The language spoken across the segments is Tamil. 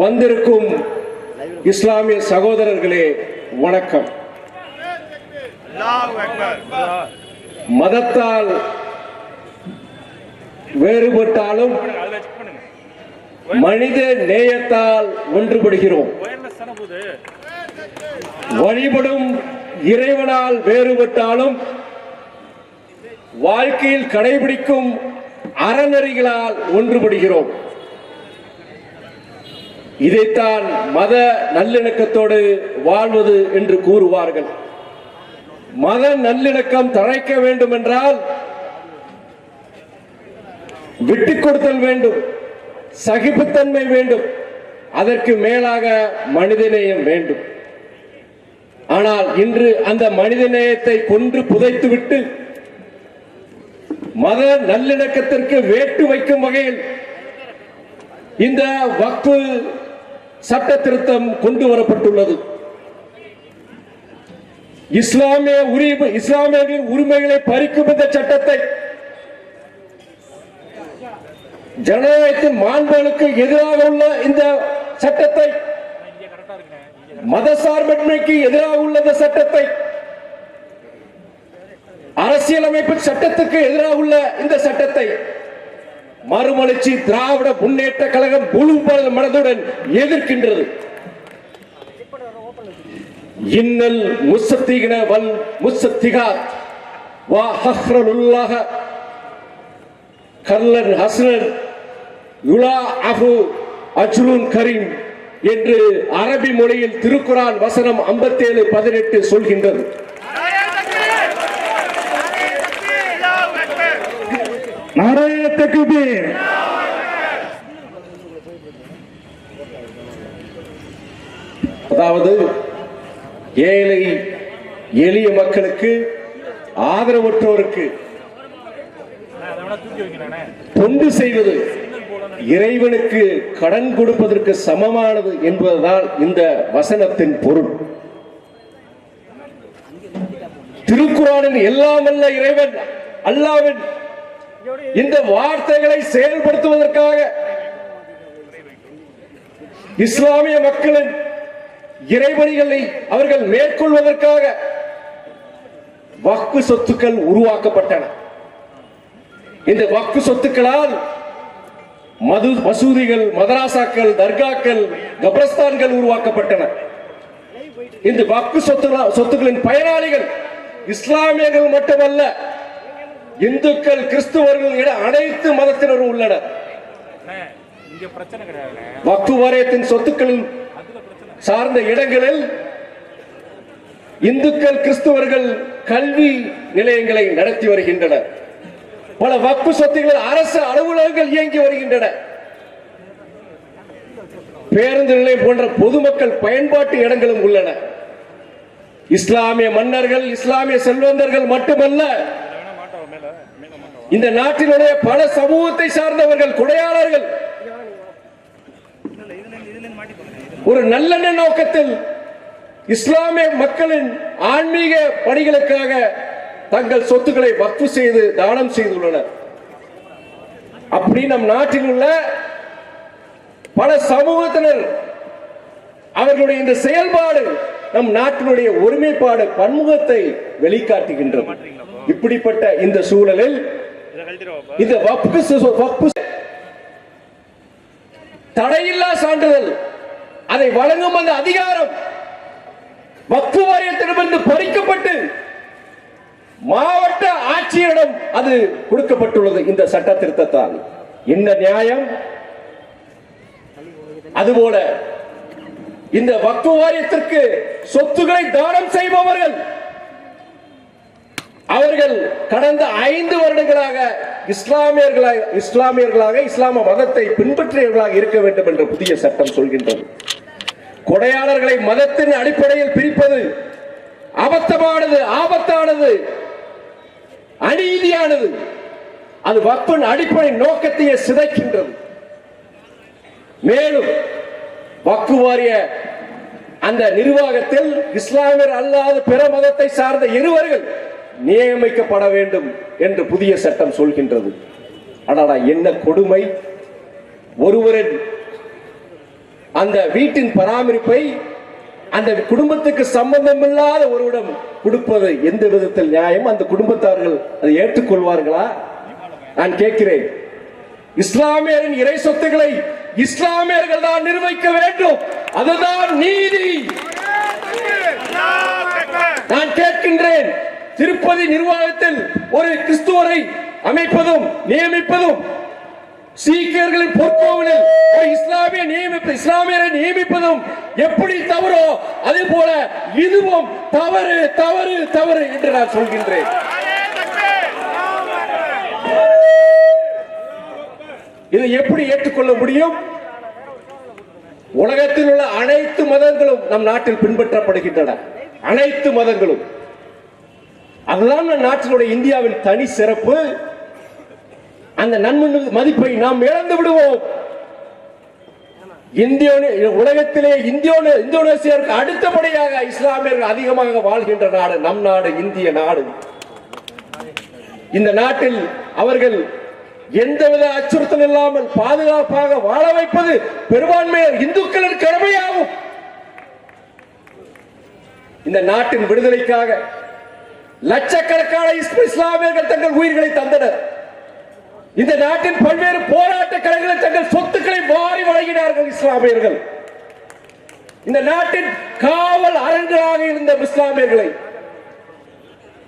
வந்திருக்கும் இஸ்லாமிய சகோதரர்களே வணக்கம். மதத்தால் வேறுபட்டாலும் மனித நேயத்தால் ஒன்றுபடுகிறோம். வழிபடும் இறைவனால் வேறுபட்டாலும் வாழ்க்கையில் கடைபிடிக்கும் அறநெறிகளால் ஒன்றுபடுகிறோம். இதைத்தான் மத நல்லிணக்கத்தோடு வாழ்வது என்று கூறுவார்கள். மத நல்லிணக்கம் தழைக்க வேண்டும் என்றால் விட்டுக் கொடுத்தல் வேண்டும் சகிப்புத்தன்மை வேண்டும் அதற்கு மேலாக மனிதநேயம் வேண்டும். ஆனால் இன்று அந்த மனிதநேயத்தை கொன்று புதைத்துவிட்டு மத நல்லிணக்கத்திற்கு வேட்டு வைக்கும் வகையில் இந்த வக்பு சட்ட திருத்தம் கொண்டு வரப்பட்டுள்ளது இஸ்லாமிய உரிமை இஸ்லாமியர்களின் உரிமைகளை பறிக்கும் இந்த சட்டத்தை ஜனநாயகத்தின் மாண்புகளுக்கு எதிராக உள்ள இந்த சட்டத்தை மதசார்பின்மைக்கு எதிராக உள்ள இந்த சட்டத்தை அரசியலமைப்பு சட்டத்துக்கு எதிராக உள்ள இந்த சட்டத்தை மறுமலர்ச்சி திராவிட முன்னேற்ற கழகம் முழு மனதுடன் எதிர்க்கின்றது. இன்னல் முசத்திகின வல் முசத்திகாத் வா ஹஹ்ரலுல்லாஹ கல்லன் ஹசனர் யுலா அஃபு அஜ்ருன் கரீம் என்று அரபி மொழியில் திருக்குறான் வசனம் 57 பதினெட்டு சொல்கின்றது. நாராயண அதாவது ஏழை எளிய மக்களுக்கு ஆதரவற்றோருக்கு தொண்டு செய்வது இறைவனுக்கு கடன் கொடுப்பதற்கு சமமானது என்பதுதான் இந்த வசனத்தின் பொருள். திருக்குறானின் எல்லாம் அல்ல இறைவன் அல்லாவின் இந்த வார்த்தைகளை செயல்படுத்துவதற்காக இஸ்லாமிய மக்களின் இறைவணிகளை அவர்கள் மேற்கொள்வதற்காக வக்கு சொத்துக்கள் உருவாக்கப்பட்டன. இந்த வக்கு சொத்துக்களால் மது மசூதிகள் மதராசாக்கள் தர்காக்கள் கபரஸ்தான்கள் உருவாக்கப்பட்டன. இந்த வக்கு சொத்து சொத்துக்களின் பயனாளிகள் இஸ்லாமியர்கள் மட்டுமல்ல இந்துக்கள் கிறிஸ்துவர்கள் என அனைத்து மதத்தினரும் உள்ளனர். வக்கு வாரியத்தின் சொத்துக்களில் சார்ந்த இடங்களில் இந்துக்கள் கிறிஸ்துவர்கள் கல்வி நிலையங்களை நடத்தி வருகின்றனர். பல வக்கு சொத்துக்கள் அரசு அலுவலகங்கள் இயங்கி வருகின்றன. பேருந்து நிலையம் போன்ற பொதுமக்கள் பயன்பாட்டு இடங்களும் உள்ளன. இஸ்லாமிய மன்னர்கள் இஸ்லாமிய செல்வந்தர்கள் மட்டுமல்ல வேணா மாட்டோம் மேல மேல மாட்டோம் இந்த நாட்டினுடைய பல சமூகத்தை சார்ந்தவர்கள் கொடையாளர்கள். ஒரு நல்லெண்ண நோக்கத்தில் இஸ்லாமிய மக்களின் ஆன்மீக பணிகளுக்காக தங்கள் சொத்துக்களை வக்ஃபு செய்து தானம் செய்துள்ளனர். அப்படி நம் நாட்டில் உள்ள பல சமூகத்தினர் அவர்களுடைய இந்த செயல்பாடு நம் நாட்டினுடைய ஒருமைப்பாடு பன்முகத்தை வெளிக்காட்டுகின்றது. இப்படிப்பட்ட இந்த சூழலில் இது வக்பு இந்த தடையில்லா சான்றிதழ். அதை வழங்கும் அந்த அதிகாரம். வக்பு வாரியத்திடமிருந்து பறிக்கப்பட்டு மாவட்ட ஆட்சியரிடம் அது கொடுக்கப்பட்டுள்ளது. இந்த சட்ட திருத்தத்தால். என்ன நியாயம்? அதுபோல இந்த வக்பு வாரியத்திற்கு சொத்துக்களை தானம் செய்பவர்கள் அவர்கள் கடந்த ஐந்து வருடங்களாக இஸ்லாமியர்களாக இஸ்லாமியர்களாக இஸ்லாம மதத்தை பின்பற்றியவர்களாக இருக்க வேண்டும் என்ற புதிய சட்டம் சொல்கின்றது. கொடையாளர்களை மதத்தின் அடிப்படையில் பிரிப்பது அபத்தமானது ஆபத்தானது அநீதியானது. அது வப்பின் அடிப்படை நோக்கத்தையே சிதைக்கின்றது. மேலும் வக்கு வாரிய அந்த நிர்வாகத்தில் இஸ்லாமியர் அல்லாத பிற மதத்தை சார்ந்த இருவர்கள் நியமிக்கப்பட வேண்டும் என்று புதிய சட்டம் சொல்கின்றது. அடாடா என்ன கொடுமை. ஒருவரின் அந்த வீட்டின் பராமரிப்பை அந்த குடும்பத்துக்கு சம்பந்தமில்லாத ஒருவிடம் கொடுப்பது எந்த விதத்தில் நியாயம்? அந்த குடும்பத்தார்கள் அதை ஏற்றுக்கொள்வார்களா? நான் கேட்கிறேன். இஸ்லாமியரின் இறை சொத்துக்களை இஸ்லாமியர்கள் தான் நிர்வகிக்க வேண்டும். அதுதான் நீதி. நான் கேட்கின்றேன். திருப்பதி நிர்வாகத்தில் ஒரு கிறிஸ்துவரை அமைப்பதும் நியமிப்பதும் சீக்கியர்களின் பொற்கோவிலில் ஒரு இஸ்லாமிய நியமிப்பு இஸ்லாமியரை நியமிப்பதும் எப்படி தவறோ அதே போல இதுவும் தவறு தவறு தவறு என்று நான் சொல்கின்றேன். இதை எப்படி ஏற்றுக்கொள்ள முடியும்? உலகத்தில் உள்ள அனைத்து மதங்களும் நம் நாட்டில் பின்பற்றப்படுகின்றன. அனைத்து மதங்களும். அதெல்லாம் நாட்டினுடைய இந்தியாவின் தனி சிறப்பு அந்த நன்மை மதிப்பை நாம் இழந்து விடுவோம். உலகத்திலே இந்தோனேசியருக்கு அடுத்தபடியாக இஸ்லாமியர்கள் அதிகமாக வாழ்கின்ற நாடு நம் நாடு இந்திய நாடு. இந்த நாட்டில் அவர்கள் எந்தவித அச்சுறுத்தல் இல்லாமல் பாதுகாப்பாக வாழ வைப்பது பெரும்பான்மையர் இந்துக்களின் கடமையாகும். இந்த நாட்டின் விடுதலைக்காக லட்சக்கணக்கான இஸ்லாமியர்கள் தங்கள் உயிர்களை தந்தனர். இந்த நாட்டின் பல்வேறு போராட்ட கலைகளில் தங்கள் சொத்துக்களை வாரி வழங்கினார்கள் இஸ்லாமியர்கள். இந்த நாட்டின் காவல் அரண்களாக இருந்த இஸ்லாமியர்களை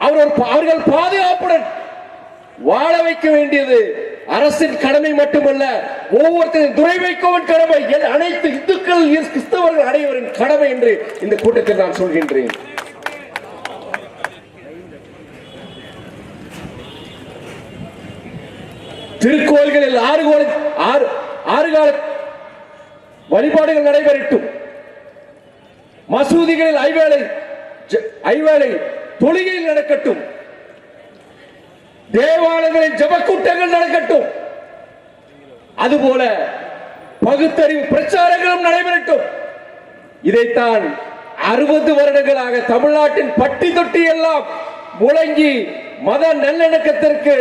அவர் அவர்கள் பாதுகாப்புடன் வாழ வைக்க வேண்டியது அரசின் கடமை மட்டுமல்ல ஒவ்வொருத்தரும் துறை வைக்கவன் கடமை அனைத்து இந்துக்கள் கிறிஸ்தவர்கள் அனைவரின் கடமை என்று இந்த கூட்டத்தில் நான் சொல்கின்றேன். திருக்கோயில்களில் ஆறு கோல ஆறு ஆறு கால வழிபாடுகள் நடைபெறட்டும். மசூதிகளில் ஐவேளை ஐவேளை தொழுகையில் நடக்கட்டும். தேவாலயங்களில் ஜபக்கூட்டங்கள் நடக்கட்டும். அதுபோல பகுத்தறிவு பிரச்சாரங்களும் நடைபெறட்டும். இதைத்தான் அறுபது வருடங்களாக தமிழ்நாட்டின் பட்டி தொட்டி எல்லாம் முழங்கி மத நல்லிணக்கத்திற்கு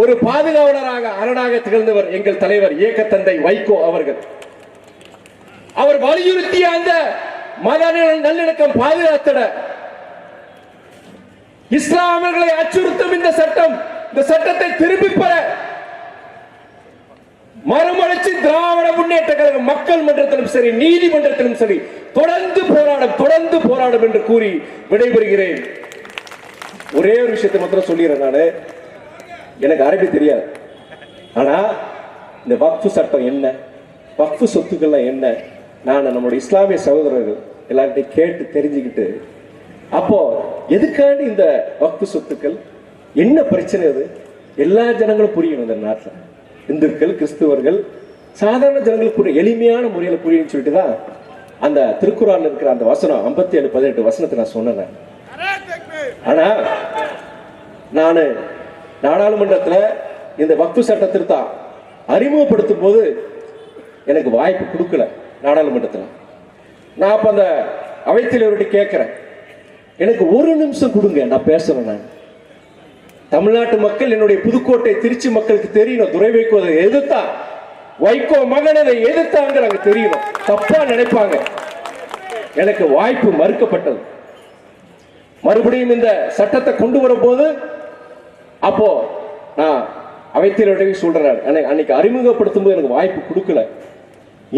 ஒரு பாதுகாவலராக அரணாக திகழ்ந்தவர் எங்கள் தலைவர் இயக்கத்தந்தை வைகோ அவர்கள். அவர் வலியுறுத்திய அந்த மத நல்லிணக்கம் பாதுகாத்திட இஸ்லாமர்களை அச்சுறுத்தும் இந்த சட்டம் இந்த சட்டத்தை திரும்பி பெற மறுமலர்ச்சி திராவிட முன்னேற்ற கழகம் மக்கள் மன்றத்திலும் சரி நீதிமன்றத்திலும் சரி தொடர்ந்து போராடும் தொடர்ந்து போராடும் என்று கூறி விடைபெறுகிறேன். ஒரே ஒரு விஷயத்தை மாத்திரம் சொல்லிடுறேன் நானு. எனக்கு அரபி தெரியாது. ஆனா இந்த வக்ஃபு சட்டம் என்ன? வக்ஃபு சொத்துக்கள்லாம் என்ன? நான் நம்முடைய இஸ்லாமிய சகோதரர்கள் எல்லார்கிட்டையும் கேட்டு தெரிஞ்சுக்கிட்டு அப்போ எதுக்காண்டி இந்த வக்ஃபு சொத்துக்கள்? என்ன பிரச்சனை அது? எல்லா ஜனங்களும் புரியணும் இந்த நாட்டில். இந்துக்கள் கிறிஸ்துவர்கள் சாதாரண ஜனங்களுக்கு புரியும் எளிமையான முறையில் புரியும்னு சொல்லிட்டு தான் அந்த திருக்குறான்ல இருக்கிற அந்த வசனம் ஐம்பத்தி ஏழு பதினெட்டு வசனத்தை நான் சொன்னேன். ஆனா நான் நாடாளுமன்றத்தில் இந்த வக்ஃபு சட்ட திருத்தம் அறிமுகப்படுத்தும் போது எனக்கு வாய்ப்பு கொடுக்கல நாடாளுமன்றத்தில். நான் அப்போ அந்த அவைத்தலைவர்கிட்ட கேட்குறேன். எனக்கு ஒரு நிமிஷம் கொடுங்க நான் பேசுகிறேன் நான். தமிழ்நாட்டு மக்கள் என்னுடைய புதுக்கோட்டை திருச்சி மக்களுக்கு தெரியணும். துறை வைக்கோ அதை எதிர்த்தா வைகோ மகன் அதை எதிர்த்தாங்கிறாங்க தெரியணும். தப்பா நினைப்பாங்க. எனக்கு வாய்ப்பு மறுக்கப்பட்டது. மறுபடியும் இந்த சட்டத்தை கொண்டு வரும்போது அப்போ நான் அவைத்தலைவர்கிட்ட சொல்றேன் அன்னைக்கு அறிமுகப்படுத்தும் போது எனக்கு வாய்ப்பு கொடுக்கல.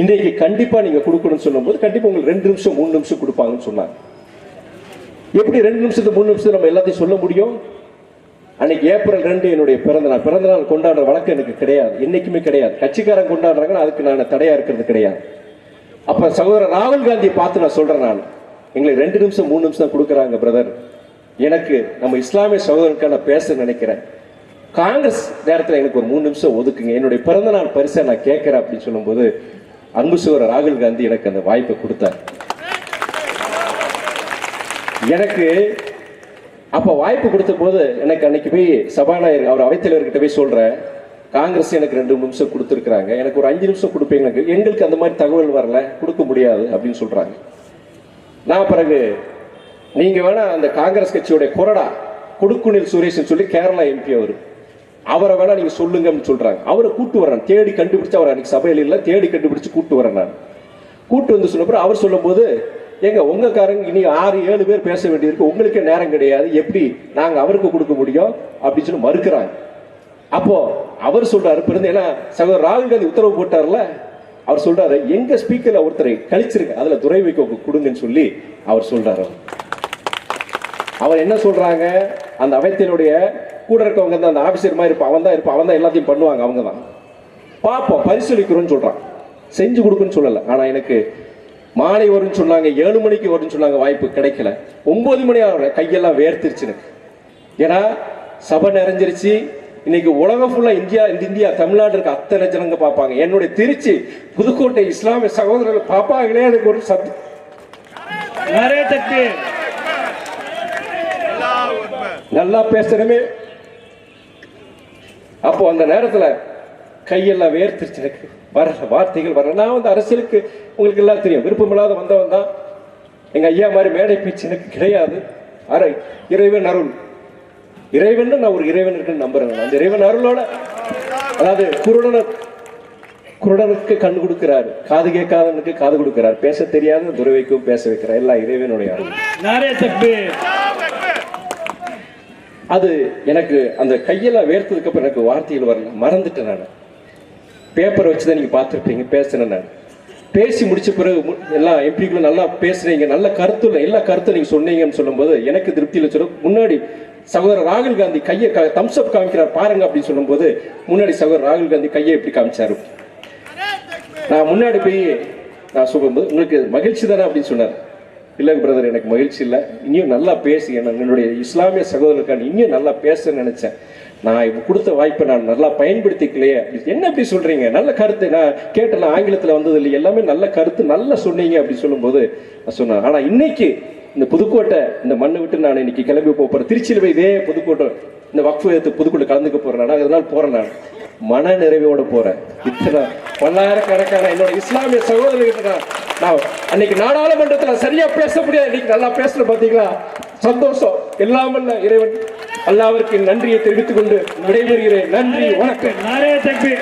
இன்றைக்கு கண்டிப்பா நீங்க கொடுக்கணும்னு சொல்லும்போது கண்டிப்பா உங்களுக்கு ரெண்டு நிமிஷம் மூணு நிமிஷம் கொடுப்பாங்கன்னு சொன்னாங்க. எப்படி ரெண்டு நிமிஷத்துக்கு மூணு நிமிஷத்துல நம்ம எல்லாத்தையும் சொல்ல முடியும்? அன்னைக்கு ஏப்ரல் ரெண்டு என்னுடைய பிறந்த நாள் பிறந்த நாள் கொண்டாடுற வழக்கம் எனக்கு கிடையாது. என்னைக்குமே கிடையாது. கட்சிக்காரன் கொண்டாடுறாங்கன்னா அதுக்கு நான் தடையா இருக்கிறது கிடையாது. அப்ப சகோதரர் ராகுல் காந்தியை பார்த்து நான் சொல்றேன் நான். எங்களுக்கு ரெண்டு நிமிஷம் மூணு நிமிஷம் தான் கொடுக்குறாங்க பிரதர் எனக்கு நம்ம இஸ்லாமிய சகோதரனுக்காக நான் பேச நினைக்கிறேன். காங்கிரஸ் நேரத்தில் எனக்கு ஒரு மூணு நிமிஷம் ஒதுக்குங்க. என்னுடைய பிறந்த நாள் பரிசை நான் கேட்கிறேன் அப்படின்னு சொல்லும்போது அன்பு சுவர் ராகுல் காந்தி எனக்கு அந்த வாய்ப்பை கொடுத்தார். எனக்கு அப்போ வாய்ப்பு கொடுத்த போது எனக்கு அன்னைக்கு போய் சபாநாயகர் அவர் அவைத்தலைவர்கிட்ட போய் சொல்கிறேன் காங்கிரஸ் எனக்கு ரெண்டு நிமிஷம் கொடுத்துருக்குறாங்க. எனக்கு ஒரு அஞ்சு நிமிஷம் கொடுப்பீங்க எனக்கு எங்களுக்கு அந்த மாதிரி தகவல் வரல. கொடுக்க முடியாது அப்படின்னு சொல்கிறாங்க நான் பிறகு நீங்க வேணா அந்த காங்கிரஸ் கட்சியுடைய கொறடா கொடுக்குனில் சுரேஷ் சொல்லி கேரளா எம்பி அவர். அவரை வேணா நீங்க சொல்லுங்கன்னு சொல்றாங்க. அவரை கூட்டு வரேன் தேடி கண்டுபிடிச்சு அவர் அன்னைக்கு சபையில் இல்லை தேடி கண்டுபிடிச்சு கூட்டு வரேன் நான். கூட்டு வந்து சொன்னப்பறம் அவர் சொல்லும்போது ஏங்க உங்க காரங்க இனி ஆறு ஏழு பேர் பேச வேண்டியிருக்கு. உங்களுக்கே நேரம் கிடையாது. எப்படி நாங்க அவருக்கு கொடுக்க முடியும்? அப்படின்னு சொல்லி மறுக்கிறாங்க. அப்போ அவர் சொல்றாரு பிறந்து ஏன்னா சகோதரர் ராகுல் காந்தி உத்தரவு போட்டார்ல அவர் சொல்றாரு எங்க ஸ்பீக்கர்ல ஒருத்தரை கழிச்சிருக்கு அதுல துறை வைக்க கொடுங்கன்னு சொல்லி அவர் சொல்றாரு அவர் என்ன சொல்கிறாங்க அந்த அவத்தினுடைய கூட இருக்கவங்க தான் அந்த ஆஃபீஸர் மாதிரி இருப்பான் அவன் தான் இருப்பான் அவன் எல்லாத்தையும் பண்ணுவாங்க அவங்க தான் பார்ப்போம் பரிசீலிக்கிறோன்னு சொல்கிறான் செஞ்சு கொடுக்குன்னு சொல்லலை. ஆனால் எனக்கு மாலை வரும்னு சொன்னாங்க ஏழு மணிக்கு வரும்னு சொன்னாங்க வாய்ப்பு கிடைக்கல. ஒம்பது மணி ஆகிற கையெல்லாம் வேர்த்திருச்சு எனக்கு ஏன்னா சபை நிறைஞ்சிருச்சு. இன்னைக்கு உலகம் ஃபுல்லாக இந்தியா இந்த இந்தியா தமிழ்நாடு இருக்க அத்தனை ஜனங்க பார்ப்பாங்க. என்னுடைய திருச்சி புதுக்கோட்டை இஸ்லாமிய சகோதரர்கள் பாப்பாங்களே எனக்கு ஒரு சத் நிறைய தட்டு. நல்லா பேசணுமே. அப்போ அந்த நேரத்தில் கையெல்லாம் வேர்த்துருச்சு எனக்கு. வர வார்த்தைகள் வர நான் வந்து அரசியலுக்கு உங்களுக்கு எல்லாம் தெரியும். விருப்பமில்லாத வந்தவன் தான். எங்கள் ஐயா மாதிரி மேடை பேச்சு எனக்கு கிடையாது. அரை இறைவன் அருள். இறைவன் நான் ஒரு இறைவன் இருக்குன்னு நம்புறேன் அந்த இறைவன் அருளோட அதாவது குருடனை குருடனுக்கு கண் கொடுக்கிறார். காது கேட்காதவனுக்கு காது கொடுக்கிறார். பேச தெரியாத துறவைக்கும் பேச வைக்கிறார். எல்லா இறைவனுடைய அருள். அது எனக்கு அந்த கையெல்லாம் வேர்த்ததுக்கு அப்புறம் எனக்கு வார்த்தைகள் வரல. மறந்துட்டேன் நான். பேப்பர் வச்சு தான் நீங்க பார்த்துருப்பீங்க பேசுனேன் நான். பேசி முடிச்ச பிறகு எல்லா எம்பிக்களும் நல்லா பேசுறீங்க நல்ல கருத்துல எல்லா கருத்தும் நீங்க சொன்னீங்கன்னு சொல்லும்போது எனக்கு திருப்தியில் சொல்ல முன்னாடி சகோதரர் ராகுல் காந்தி கையை தம்ஸ் அப் காமிக்கிறார் பாருங்க அப்படின்னு சொல்லும்போது முன்னாடி சகோதரர் ராகுல் காந்தி கையை எப்படி காமிச்சாரு? நான் முன்னாடி போய் நான் சொல்லும்போது உங்களுக்கு மகிழ்ச்சி தானே அப்படின்னு சொன்னார். இல்லை பிரதர் எனக்கு மகிழ்ச்சி இல்லை. இனியும் நல்லா பேசி நான் என்னுடைய இஸ்லாமிய சகோதரருக்கான இனியும் நல்லா பேச நினைச்சேன். நான் இப்போ கொடுத்த வாய்ப்பை நான் நல்லா பயன்படுத்திக்கலையே. என்ன இப்படி சொல்றீங்க? நல்ல கருத்து. நான் கேட்டேன் ஆங்கிலத்தில் வந்தது இல்லை எல்லாமே நல்ல கருத்து நல்லா சொன்னீங்க அப்படி சொல்லும்போது நான் சொன்னேன். ஆனால் இன்னைக்கு இந்த புதுக்கோட்டை இந்த மண்ணை விட்டு நான் இன்னைக்கு கிளம்பி போகிறேன் திருச்சியில் போய் இதே புதுக்கோட்டை இந்த வக்ஃபு புதுக்கோட்டை கலந்துக்க போகிறேன் நான் அதனால போகிறேன் நான். மன நிறைவோடு போறேன். இத்தனை பல்லாயிரக்கணக்கான என்னோட இஸ்லாமிய சகோதரர்கிட்ட நான் அன்னைக்கு நாடாளுமன்றத்தில் சரியா பேச முடியாது. இன்னைக்கு நல்லா பேசுற பாத்தீங்களா? சந்தோஷம். இல்லாமல் இறைவன். எல்லாவருக்கும் நன்றியை தெரிவித்துக் கொண்டு விடைபெறுகிறேன் நன்றி வணக்கம். நாரே தம்பி.